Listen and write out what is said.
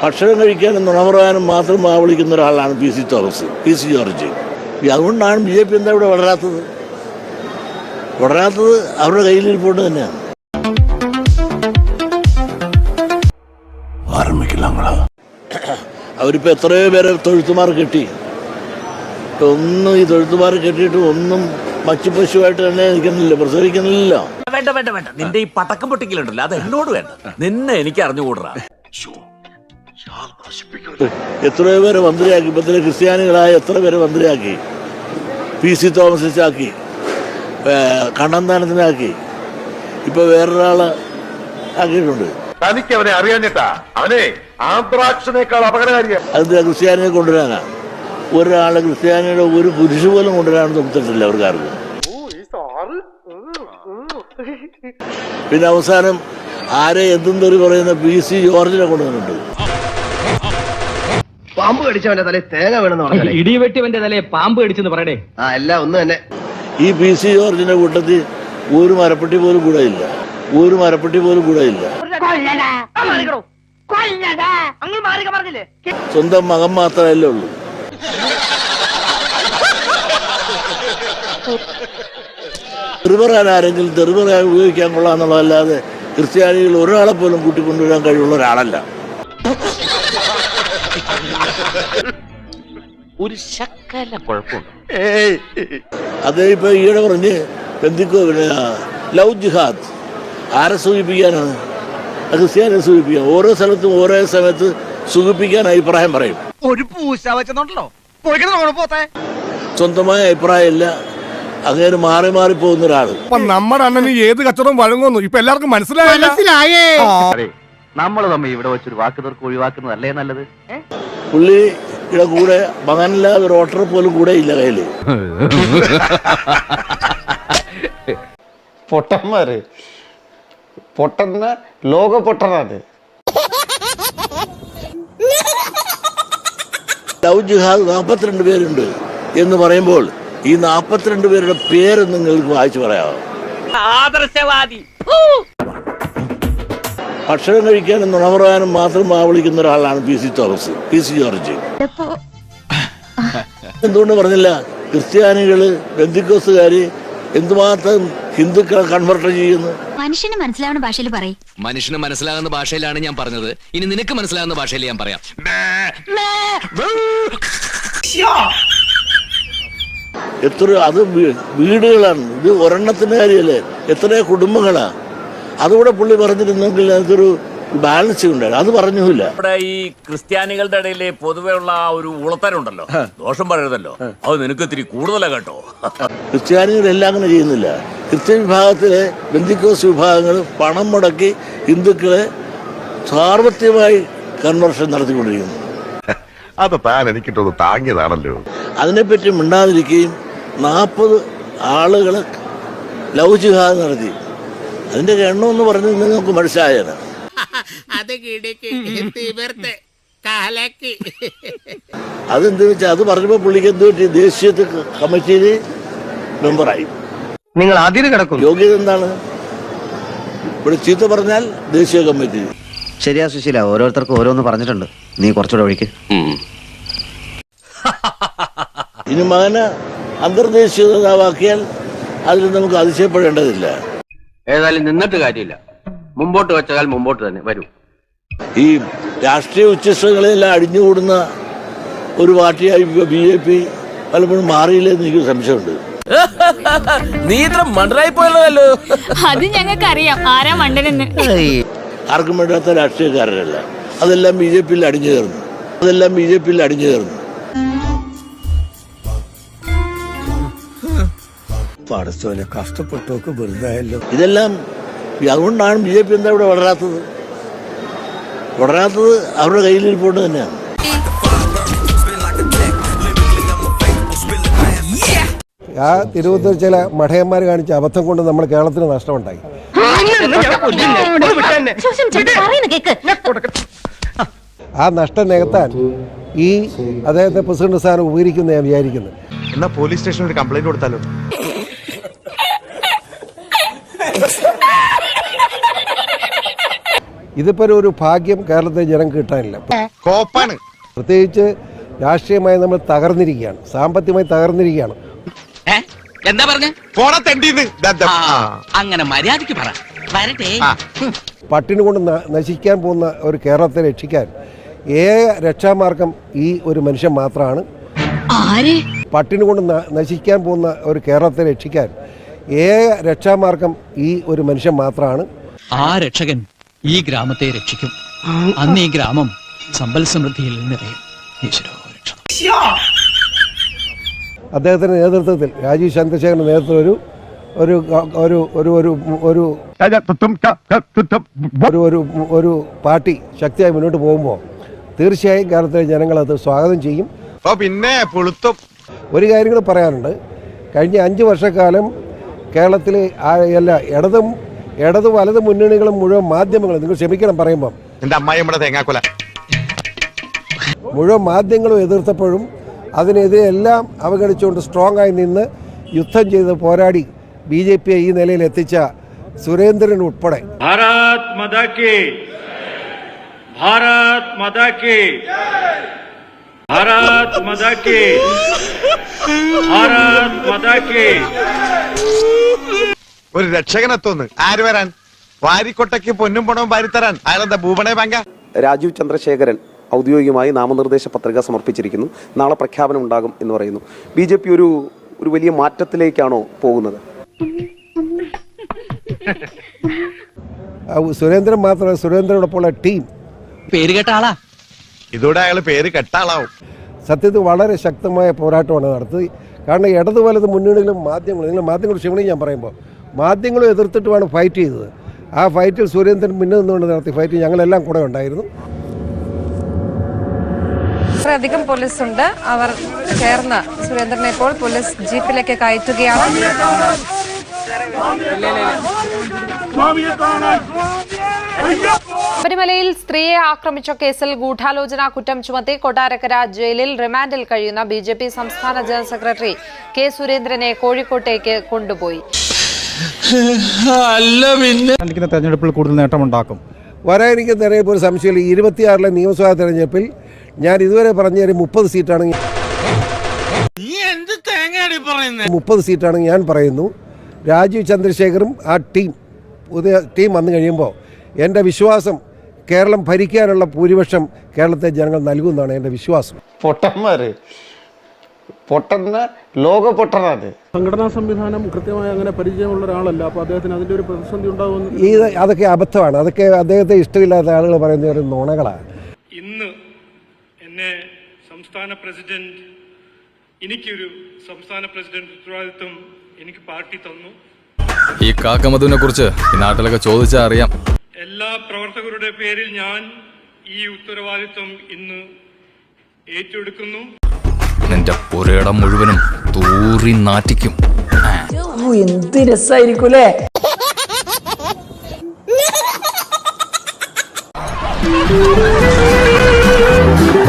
ഭക്ഷണം കഴിക്കാനും നുണ പറയാനും മാത്രം വാ വിളിക്കുന്ന ഒരാളാണ് P C Thomas P C George. ഈ അതുകൊണ്ടാണ് ബി ജെ പി എന്താ ഇവിടെ വളരാത്തത്? വളരാത്തത് അവരുടെ കയ്യിലിരിപ്പോണ്ട് തന്നെയാണ്. അവരിപ്പോൾ എത്രയോ പേരെ തൊഴുത്തുമാർ കെട്ടി. ഒന്നും ഈ തൊഴുത്തുമാർ കെട്ടിയിട്ട് ഒന്നും മച്ചു പശുവായിട്ട് തന്നെ നിൽക്കുന്നില്ല പ്രസവിക്കുന്നില്ല. വേണ്ട വേണ്ട വേണ്ട. നിന്റെ ഈ പടക്കം പൊട്ടിക്കലുണ്ടല്ലോ അത് എന്നോട് വേണ്ട. നിന്നെ എനിക്ക് അറിഞ്ഞുകൂടാ. എത്രയോ പേരെ മന്ത്രിയാക്കി. ഇപ്പത്തിലെ ക്രിസ്ത്യാനികളായ എത്ര പേരെ മന്ത്രിയാക്കി? പി സി തോമസ് ആക്കി കണ്ണന്താനത്തിനാക്കി. ഇപ്പൊ വേറൊരാൾ ആക്കിയിട്ടുണ്ട്. തനിക്ക് അവനെ അറിയാഞ്ഞിട്ടാ? അവനെ ആന്ത്രാക്ഷനേക്കാൾ അപകടകാരിയാണ് അത് ക്രിസ്ത്യാനിയെ കൊണ്ടുവരാനാ. ഒരാളെ ക്രിസ്ത്യാനിയുടെ ഒരു പുരുഷ പോലും കൊണ്ടുവരാൻ തോന്നിട്ടില്ല അവർക്കാർക്ക്. പിന്നെ അവസാനം ആരെ എന്തും തെറി പറയുന്ന പി സി ജോർജിനെ കൊണ്ടുവന്നിട്ടുണ്ട്. പാമ്പ് കടിച്ചവന്റെ തലയിൽ തേങ്ങ വേണമെന്ന് പറഞ്ഞു ഇടിവെട്ടിവന്റെ തലയെ പാമ്പ് കടിച്ചെന്ന് പറയടേ. ആ എല്ലാം ഒന്ന് തന്നെ. ഈ പി സി ജോർജിന്റെ കൂട്ടത്തിൽ ഒരു മരപ്പെട്ടി പോലും കൂടെ ഇല്ല ഒരു മരപ്പെട്ടി പോലും കൂടെ ഇല്ല സ്വന്തം മകൻ മാത്രമല്ലേ ഉള്ളൂ. തെറിപറയാൻ ആരെങ്കിലും തെറിപറയാൻ ഉപയോഗിക്കാൻ കൊള്ളാന്നുള്ളതല്ലാതെ ക്രിസ്ത്യാനികൾ ഒരാളെ പോലും കൂട്ടിക്കൊണ്ടുവരാൻ കഴിവുള്ള ഒരാളല്ല. ഒരു ശക്കല കുഴപ്പമുണ്ട്. അത് ഇപ്പൊ ഈയിടെ പറഞ്ഞ് ബന്ധിക്കോ പിന്നെ ലവ് ജിഹാദ്. ആരെ സൂചിപ്പിക്കാനാണ്? ക്രിസ്ത്യാനെ ക്രിസ്ത്യാനിയെ സൂചിപ്പിക്കാൻ ഓരോ സ്ഥലത്തും ഓരോ സമയത്ത് സുഖിപ്പിക്കാൻ അഭിപ്രായം പറയും. ഒരു പൂശ വെച്ചോ സ്വന്തമായ അഭിപ്രായമില്ല. അങ്ങനെ മാറി മാറി പോകുന്ന ഒരാൾ അപ്പൊ നമ്മുടെ അണ്ണന് ഏത് കച്ചവടം വഴങ്ങുന്നു? ഇപ്പൊ എല്ലാവർക്കും മനസ്സിലായേ. നമ്മൾ തമ്മിൽ ഇവിടെ വെച്ചൊരു വാക്ക് തീർക്ക് ഒഴിവാക്കുന്നതല്ലേ നല്ലത്? പുള്ളിയുടെ കൂടെ മകനില്ലാതെ ഒരു ഓട്ടർ പോലും കൂടെ ഇല്ല കയ്യിൽ. പൊട്ടന്മാര്. പൊട്ടന്ന ലോക പൊട്ടനാണ്. ലവ് ജിഹാദ് നാൽപ്പത്തിരണ്ട് പേരുണ്ട് എന്ന് പറയുമ്പോൾ ഈ നാൽപ്പത്തിരണ്ട് പേരുടെ പേര് നിങ്ങൾക്ക് വായിച്ചു പറയാമോ? ആദർശവാദി. ഭക്ഷണം കഴിക്കാനും നുണ പറയാനും മാത്രം ആവളിക്കുന്ന വിളിക്കുന്ന ഒരാളാണ് P C Thomas P C George. എന്തുകൊണ്ട് പറഞ്ഞില്ല? ക്രിസ്ത്യാനികൾ ബന്ധുക്കോസുകാര് എന്തുമാത്രം ഹിന്ദുക്കളെ കൺവെർട്ട് ചെയ്യുന്നു? മനുഷ്യന് മനസ്സിലാവുന്ന ഭാഷയിൽ പറയും. മനുഷ്യന് മനസ്സിലാകുന്ന ഭാഷയിലാണ് ഞാൻ പറഞ്ഞത്. ഇനി നിനക്ക് മനസ്സിലാകുന്ന ഭാഷയിൽ ഞാൻ പറയാം. എത്ര അത് വീടുകളാണ്. ഇത് ഒരെണ്ണത്തിന്റെ കാര്യമല്ലേ? എത്ര കുടുംബങ്ങളാ. അതുകൂടെ പുള്ളി പറഞ്ഞിരുന്നെങ്കിൽ അതൊരു ബാലൻസ് ഉണ്ടായിരുന്നു. അത് പറഞ്ഞില്ല ഇവിടെ ഈ ക്രിസ്ത്യാനികളുടെ ഇടയിൽ പൊതുവെ ഉള്ള ആ ഒരു ഉളത്തരുണ്ടല്ലോ. ദോഷം പറയരുതല്ലോ. അത് നിനക്ക് ഇത്തിരി കൂടുതലാ കേട്ടോ. ക്രിസ്ത്യാനികളെല്ലാം അങ്ങനെ ചെയ്യുന്നില്ല. ക്രിസ്ത്യൻ വിഭാഗത്തിലെ ബന്ധിക്കോസ് വിഭാഗങ്ങൾ പണം മുടക്കി ഹിന്ദുക്കളെ സാർവത്രികമായി കൺവർഷൻ നടത്തിക്കൊണ്ടിരിക്കുന്നു. അത് താൻ എനിക്കിട്ടൊന്ന് താങ്ങിയതാണല്ലോ. അതിനെപ്പറ്റി മിണ്ടാതിരിക്കുകയും നാൽപ്പത് ആളുകളെ ലവ് ജിഹാദ് നടത്തി. അതിന്റെ എണ്ണം എന്ന് പറഞ്ഞത് നിങ്ങൾക്ക് മനസ്സിലായത് അതെന്ത് വെച്ചാൽ അത് പറഞ്ഞപ്പോൾ പുള്ളിക്ക് എന്ത് പറ്റി? ദേശീയ കമ്മിറ്റിയിൽ മെമ്പറായി. നിങ്ങൾ അതിര് കിടക്കും യോഗ്യത എന്താണ്? ഇവിടെ ചീത്ത പറഞ്ഞാൽ ദേശീയ കമ്മിറ്റി. ശരിയാ സുശീല ഓരോരുത്തർക്കും ഓരോന്ന് പറഞ്ഞിട്ടുണ്ട്. നീ കുറച്ചുകൂടെ ഒഴിക്ക്. ഇനി മകന് അന്തർദേശീയ നേതാവാക്കിയാൽ അതിൽ നമുക്ക് അതിശയപ്പെടേണ്ടതില്ല. ഏതായാലും നിന്നിട്ട് കാര്യമില്ല. മുമ്പോട്ട് വെച്ചാൽ മുമ്പോട്ട് തന്നെ വരൂ. ഈ രാഷ്ട്രീയ ഉച്ചസ്ഥകളെല്ലാം അടിഞ്ഞുകൂടുന്ന ഒരു പാർട്ടിയായി ബി ജെ പി പലപ്പോഴും മാറിയില്ലെന്ന് എനിക്ക് സംശയമുണ്ട്. നീ ഇത്ര മണ്ടറായി പോയല്ലോ. അത് ഞങ്ങൾക്ക് അറിയാം ആരാ മണ്ടനെന്ന്? ആർക്കും വേണ്ടാത്ത രാഷ്ട്രീയക്കാരനല്ല. അതെല്ലാം ബി ജെ പിയിൽ അടിഞ്ഞു ചേർന്നു അതെല്ലാം ബി ജെ പിയിൽ അടിഞ്ഞു ചേർന്നു പടച്ചോനെ കഷ്ടപ്പെട്ടോക്ക് വെറുതെ ആയല്ലോ ഇതെല്ലാം അതുകൊണ്ടാണ് ബി ജെ പി എന്താ ഇവിടെ വളരാത്തത്? വളരാത്തത് അവരുടെ കയ്യിലിരിപ്പോണ്ട് തന്നെയാണ്. ആ തിരുവനന്തപുരം ചില മഠയന്മാർ കാണിച്ച അബദ്ധം കൊണ്ട് നമ്മൾ കേരളത്തിന് നഷ്ടമുണ്ടായി. ആ നഷ്ടം നികത്താൻ ഈ അദ്ദേഹത്തെ പ്രസിഡന്റ് സ്ഥാനം ഉപകരിക്കുന്ന ഞാൻ വിചാരിക്കുന്നു. എന്നാ പോലീസ് സ്റ്റേഷനിൽ ഒരു കംപ്ലൈന്റ് കൊടുത്താലോ? ഇതിപ്പോൾ ഒരു- ഭാഗ്യം കേരളത്തിലെ ജനം കിട്ടാനില്ല. കോപ്പാണ്. പ്രത്യേകിച്ച് രാഷ്ട്രീയമായി നമ്മൾ തകർന്നിരിക്കുകയാണ്. സാമ്പത്തികമായി തകർന്നിരിക്കുകയാണ്. എന്താ പറഞ്ഞ? അങ്ങനെ മര്യാദയ്ക്ക് പറ. വരട്ടെ. പട്ടിണി കൊണ്ട് നശിക്കാൻ പോകുന്ന ഒരു കേരളത്തെ രക്ഷിക്കാൻ ഏക രക്ഷാമാർഗം ഈ ഒരു മനുഷ്യൻ മാത്രമാണ് ആര്? പട്ടിണി കൊണ്ട് നശിക്കാൻ പോകുന്ന ഒരു കേരളത്തെ രക്ഷിക്കാൻ ഏക രക്ഷാമാർഗം ഈ ഒരു മനുഷ്യൻ മാത്രമാണ് ആ രക്ഷകൻ ഈ ഗ്രാമത്തെ രക്ഷിക്കും. അന്ന് ഈ ഗ്രാമം സമ്പൽ സമൃദ്ധിയിൽ നിറയും. അദ്ദേഹത്തിന്റെ നേതൃത്വത്തിൽ രാജീവ് ചന്ദ്രശേഖരന്റെ നേതൃത്വത്തിൽ ഒരു ഒരു ഒരു ഒരു ഒരു ഒരു ഒരു ഒരു ഒരു പാർട്ടി ശക്തിയായി മുന്നോട്ട് പോകുമ്പോൾ തീർച്ചയായും കേരളത്തിലെ ജനങ്ങൾ അത് സ്വാഗതം ചെയ്യും. പിന്നെ പുളുത്തും. ഒരു കാര്യങ്ങൾ കൂടെ പറയാനുണ്ട്. കഴിഞ്ഞ അഞ്ച് വർഷക്കാലം കേരളത്തിലെ അല്ല എല്ലാ ഇടതും ഇടത് വലത് മുന്നണികളും മുഴുവൻ മാധ്യമങ്ങളും നിങ്ങൾ ക്ഷമിക്കണം പറയുമ്പം. എന്റെ അമ്മായി നമ്മുടെ തേങ്ങാക്കൊല. മുഴുവൻ മാധ്യമങ്ങളും എതിർത്തപ്പോഴും അതിനെതിരെ എല്ലാം അവഗണിച്ചുകൊണ്ട് സ്ട്രോങ് ആയി നിന്ന് യുദ്ധം ചെയ്ത് പോരാടി ബി ജെ പിയെ ഈ നിലയിൽ എത്തിച്ച സുരേന്ദ്രൻ ഉൾപ്പെടെ. ഭാരത് മതാക്കി ഭാരത് മതാക്കി ഭാരത് മതാക്കി ഭാരത് മതാക്കി ഒരു രക്ഷകനത്തോന്ന്. ആര് വരാൻ? വാരിക്കൊട്ടയ്ക്ക് പൊന്നും പണവും വാരിത്തരാൻ. അയാളെന്താ ഭൂപണേ പങ്ക രാജീവ് ചന്ദ്രശേഖരൻ ഔദ്യോഗികമായി നാമനിർദ്ദേശ പത്രിക സമർപ്പിച്ചിരിക്കുന്നു. നാളെ പ്രഖ്യാപനം ഉണ്ടാകും എന്ന് പറയുന്നു. ബി ജെ പി ഒരു ഒരു വലിയ മാറ്റത്തിലേക്കാണോ പോകുന്നത്? സുരേന്ദ്രൻ മാത്രമല്ല സുരേന്ദ്രനോടൊപ്പമുള്ള ടീം. പേര് കെട്ടാളാ ആളാ. ഇതോടെ അയാൾ പേര് കെട്ടാളാവും സത്യത്തിൽ വളരെ ശക്തമായ പോരാട്ടമാണ് നടത്തി കാരണം ഇടതു വലത് മുന്നണികളും മാധ്യമങ്ങളും നിങ്ങൾ മാധ്യമങ്ങൾ ക്ഷമണി ഞാൻ പറയുമ്പോൾ മാധ്യമങ്ങളും എതിർത്തിട്ടുമാണ് ഫൈറ്റ് ചെയ്തത്. ആ ഫൈറ്റിൽ സുരേന്ദ്രൻ മുന്നിൽ നിന്നുകൊണ്ട് നടത്തിയ ഫൈറ്റ് ഞങ്ങളെല്ലാം കൂടെ ഉണ്ടായിരുന്നു. അധികം പോലീസ് ഉണ്ട് അവർ ചേർന്ന് സുരേന്ദ്രനെ ഇപ്പോൾ പോലീസ് ജീപ്പിലേക്ക് കയറ്റുകയാണ്. ശബരിമലയിൽ സ്ത്രീയെ ആക്രമിച്ച കേസിൽ ഗൂഢാലോചന കുറ്റം ചുമത്തി കൊട്ടാരക്കര ജയിലിൽ റിമാൻഡിൽ കഴിയുന്ന ബി സംസ്ഥാന ജനറൽ സെക്രട്ടറി കെ സുരേന്ദ്രനെ കോഴിക്കോട്ടേക്ക് കൊണ്ടുപോയി. തെരഞ്ഞെടുപ്പിൽ കൂടുതൽ നേട്ടമുണ്ടാക്കും. വരാനിരിക്കുന്ന തെരഞ്ഞെടുപ്പ് ഒരു സംശയമില്ല. ഇരുപത്തിയാറിലെ നിയമസഭാ തെരഞ്ഞെടുപ്പിൽ ഞാൻ ഇതുവരെ പറഞ്ഞ ഒരു മുപ്പത് സീറ്റാണ് മുപ്പത് സീറ്റാണ് ഞാൻ പറയുന്നു. രാജീവ് ചന്ദ്രശേഖറും ആ ടീം പുതിയ ടീം വന്നു കഴിയുമ്പോൾ എന്റെ വിശ്വാസം കേരളം ഭരിക്കാനുള്ള ഭൂരിപക്ഷം കേരളത്തെ ജനങ്ങൾ നൽകുമെന്നാണ് എന്റെ വിശ്വാസം. പൊട്ടന്മാര്. പൊട്ടന്ന ലോക പൊട്ടനാണ് സംഘടനാ സംവിധാനം കൃത്യമായി അങ്ങനെ പരിചയമുള്ള ഒരാളല്ല അപ്പോൾ അദ്ദേഹത്തിന് അതിന്റെ ഒരു പ്രതിസന്ധി ഉണ്ടാകുമെന്ന് ഈ അതൊക്കെ അബദ്ധമാണ്. അതൊക്കെ അദ്ദേഹത്തെ ഇഷ്ടമില്ലാത്ത ആളുകൾ പറയുന്ന ഒരു നുണകളാണ്. ഇന്ന് എന്നെ സംസ്ഥാന പ്രസിഡന്റ് എനിക്കൊരു സംസ്ഥാന പ്രസിഡന്റ് ഉത്തരവാദിത്വം എനിക്ക് പാർട്ടി തന്നു. ഈ കാക്കമതുവിനെ കുറിച്ച് ഈ നാട്ടിലൊക്കെ ചോദിച്ചാൽ അറിയാം. എല്ലാ പ്രവർത്തകരുടെ പേരിൽ ഞാൻ ഈ ഉത്തരവാദിത്വം ഇന്ന് ഏറ്റെടുക്കുന്നു. നിന്റെ പുരയിടം മുഴുവനും തൂറി നാറ്റിക്കും. എന്ത് രസായിരിക്കും